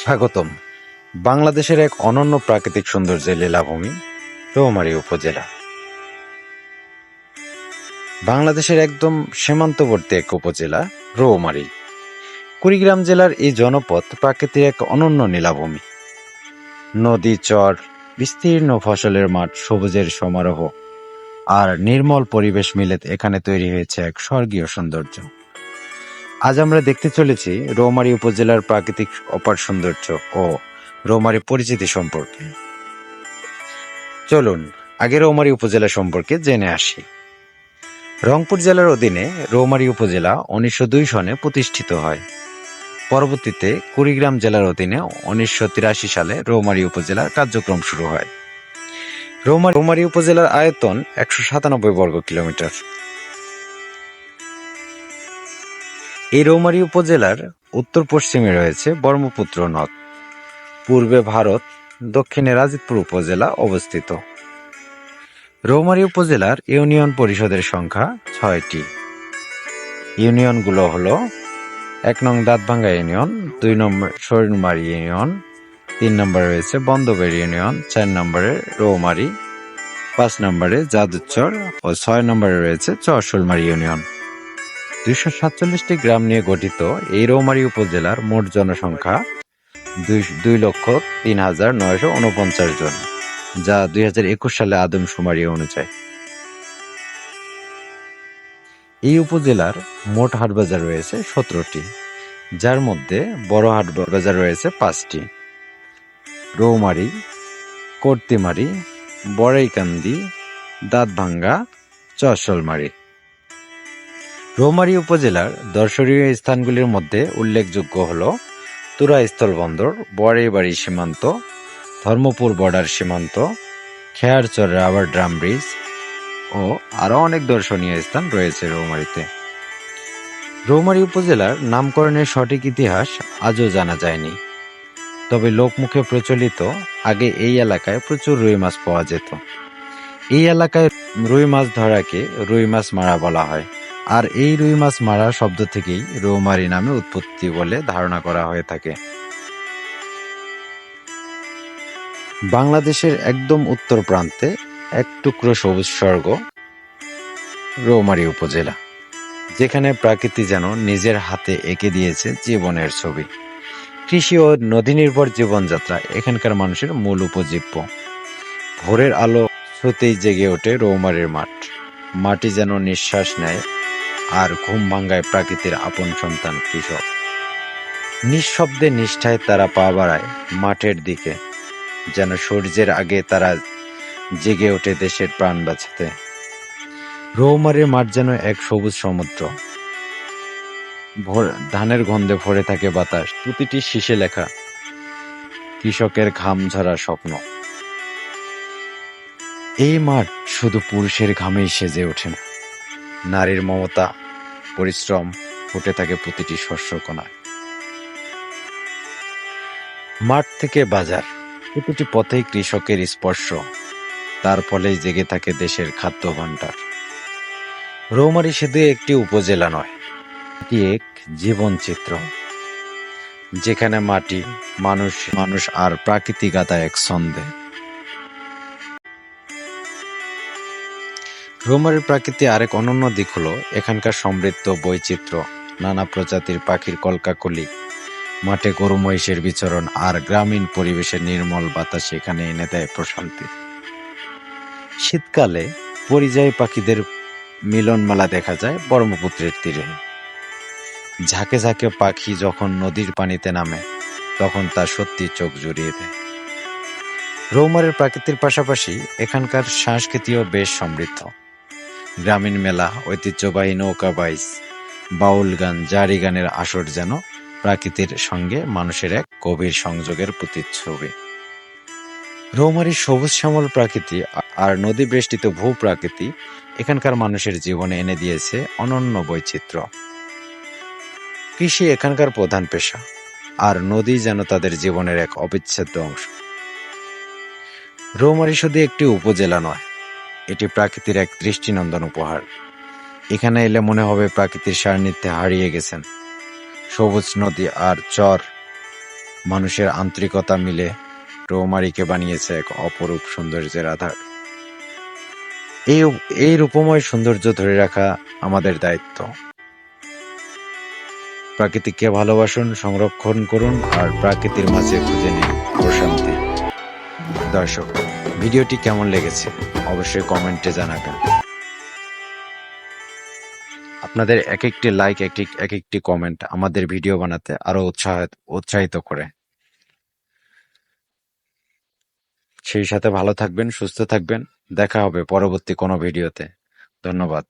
স্বাগতম। বাংলাদেশের এক অনন্য প্রাকৃতিক সৌন্দর্যের লীলাভূমি, রৌমারী উপজেলা। বাংলাদেশের একদম সীমান্তবর্তী এক উপজেলা, রৌমারী। কুড়িগ্রাম জেলার এই জনপদ প্রাকৃতিক এক অনন্য নীলাভূমি নদী চর, বিস্তীর্ণ ফসলের মাঠ, সবুজের সমারোহ আর নির্মল পরিবেশ মিলে এখানে তৈরি হয়েছে এক স্বর্গীয় সৌন্দর্য। আজ আমরা দেখতে চলেছি রৌমারী উপজেলার প্রাকৃতিক অপার সৌন্দর্য ও রৌমারী পরিচিতি সম্পর্কে। চলুন, আগে রৌমারী উপজেলা সম্পর্কে জেনে আসি। রংপুর জেলার অধীনে রৌমারী উপজেলা উনিশশো দুই সনে প্রতিষ্ঠিত হয়। পরবর্তীতে কুড়িগ্রাম জেলার অধীনে উনিশশো তিরাশি সালে রৌমারী উপজেলার কার্যক্রম শুরু হয়। রৌমারী রৌমারী উপজেলার আয়তন একশো সাতানব্বই বর্গ কিলোমিটার। এই রৌমারী উপজেলার উত্তর পশ্চিমে রয়েছে ব্রহ্মপুত্র নদ। পূর্বে ভারত, দক্ষিণে রাজিতপুর উপজেলা অবস্থিত। রৌমারী উপজেলার ইউনিয়ন পরিষদের সংখ্যা ছয়টি। ইউনিয়নগুলো হলো এক নং দাঁতভাঙ্গা ইউনিয়ন, দুই নম্বর শরীরমারি ইউনিয়ন, তিন নম্বরে রয়েছে বন্দবের ইউনিয়ন, চার নম্বরে রৌমারি, পাঁচ নম্বরে জাদুচর ও ছয় নম্বরে রয়েছে চরশোলমারি ইউনিয়ন। দুইশো সাতচল্লিশটি গ্রাম নিয়ে গঠিত এই রৌমারী উপজেলার মোট জনসংখ্যা দুই লক্ষ তিন হাজার নয়শো উনপঞ্চাশ জন, যা দুই হাজার একুশ সালে আদমশুমারি অনুযায়ী। এই উপজেলার মোট হাট বাজার রয়েছে সতেরোটি, যার মধ্যে বড় হাট বাজার রয়েছে পাঁচটি। রৌমারি, কর্তিমারি, বড়াইকান্দি, দাঁতভাঙ্গা, চশলমারি। রৌমারী উপজেলার দর্শনীয় স্থানগুলির মধ্যে উল্লেখযোগ্য হল তুরা স্থলবন্দর বড়াইবাড়ি সীমান্ত, ধর্মপুর বর্ডার সীমান্ত খেয়ারচর রাবার ড্রাম ব্রিজ ও আরও অনেক দর্শনীয় স্থান রয়েছে রৌমারীতে। রৌমারী উপজেলার নামকরণের সঠিক ইতিহাস আজও জানা যায়নি, তবে লোকমুখে প্রচলিত আগে এই এলাকায় প্রচুর রুই মাছ পাওয়া যেত। এই এলাকায় রুই মাছ ধরাকে রুই মাছ মারা বলা হয়। আর এই রুই মাছ মারা শব্দ থেকেই রৌমারি নামে উৎপত্তি বলে ধারণা করা হয়ে থাকে। বাংলাদেশের একদম উত্তর প্রান্তে এক টুকরো সবুজ স্বর্গ রৌমারী উপজেলা, যেখানে প্রকৃতি যেন নিজের হাতে এঁকে দিয়েছে জীবনের ছবি। কৃষি ও নদী নির্ভর জীবনযাত্রা এখানকার মানুষের মূল উপজীব্য। ভোরের আলো ছুতেই জেগে ওঠে রৌমারির মাঠ। মাটি যেন নিঃশ্বাস নেয় আর ঘুম ভাঙ্গায় প্রাকৃতির আপন সন্তান কৃষক। নিঃশব্দে নিষ্ঠায় তারা পা বাড়ায় মাঠের দিকে, যেন সূর্যের আগে তারা জেগে ওঠে দেশের প্রাণ বাঁচাতে। রৌমারের মাঠ যেন এক সবুজ সমুদ্র। ভোর- ধানের গন্ধে ভরে থাকে বাতাস, প্রতিটি শীষে লেখা, কৃষকের ঘাম ঝরা স্বপ্ন। এই মাঠ শুধু পুরুষের ঘামেই সেজে ওঠে না। নারীর মমতা পরিশ্রম ফুটে থাকে প্রতিটি শস্য কোনায় মাঠ থেকে বাজার, প্রতিটি পথেই কৃষকের স্পর্শ, তার ফলেই জেগে থাকে দেশের খাদ্য ভাণ্ডার রৌমারী শুধু একটি উপজেলা নয়, এটি এক জীবন চিত্র যেখানে মাটি, মানুষ মানুষ আর প্রাকৃতিক প্রাকৃতিকতা এক ছন্দে। রোমারের প্রাকৃতি আরেক অনন্য দিক হলো এখানকার সমৃদ্ধ বৈচিত্র্য, নানা প্রজাতির পাখির কলকাকলি, মাঠে গরু মহিষের বিচরণ আর গ্রামীণ পরিবেশের নির্মল বাতাস এখানে এনে দেয় প্রশান্তি। শীতকালে পরিযায়ী পাখিদের মিলনমেলা দেখা যায় ব্রহ্মপুত্রের তীরে। ঝাঁকে ঝাঁকে পাখি যখন নদীর পানিতে নামে, তখন তা সত্যি চোখ জুড়িয়ে দেয়। রৌমারের প্রাকৃতির পাশাপাশি এখানকার সংস্কৃতিও বেশ সমৃদ্ধ। গ্রামীণ মেলা, ঐতিহ্যবাহী নৌকা বাইস, বাউল গান, জারি গানের আসর যেন প্রাকৃতির সঙ্গে মানুষের এক গভীর সংযোগের প্রতিচ্ছবি। রৌমারীর সবুজ শ্যামল প্রাকৃতি আর নদী বেষ্টিত ভূ প্রাকৃতি এখানকার মানুষের জীবনে এনে দিয়েছে অনন্য বৈচিত্র্য। কৃষি এখানকার প্রধান পেশা, আর নদী যেন তাদের জীবনের এক অবিচ্ছেদ্য অংশ। রৌমারী শুধু একটি উপজেলা নয় এটি প্রাকৃতির এক দৃষ্টিনন্দন উপহার। এখানে এলে মনে হবে প্রাকৃতির সান্নিধ্যে হারিয়ে গেছেন। সবুজ নদী আর চর, মানুষের আন্তরিকতা মিলে রৌমারীকে বানিয়েছে এক অপরূপ সৌন্দর্যের আধার এই এই রূপময় সৌন্দর্য ধরে রাখা আমাদের দায়িত্ব। প্রাকৃতিককে ভালোবাসুন, সংরক্ষণ করুন আর প্রাকৃতির মাঝে খুঁজে নিন প্রশান্তি। দর্শক ভিডিওটি কেমন লেগেছে অবশ্যই কমেন্টে জানাবেন। আপনাদের এক একটি লাইক একটি এক একটি কমেন্ট আমাদের ভিডিও বানাতে আরও উৎসাহ উৎসাহিত করে। সেই সাথে ভালো থাকবেন, সুস্থ থাকবেন। দেখা হবে পরবর্তী কোনো ভিডিওতে। ধন্যবাদ।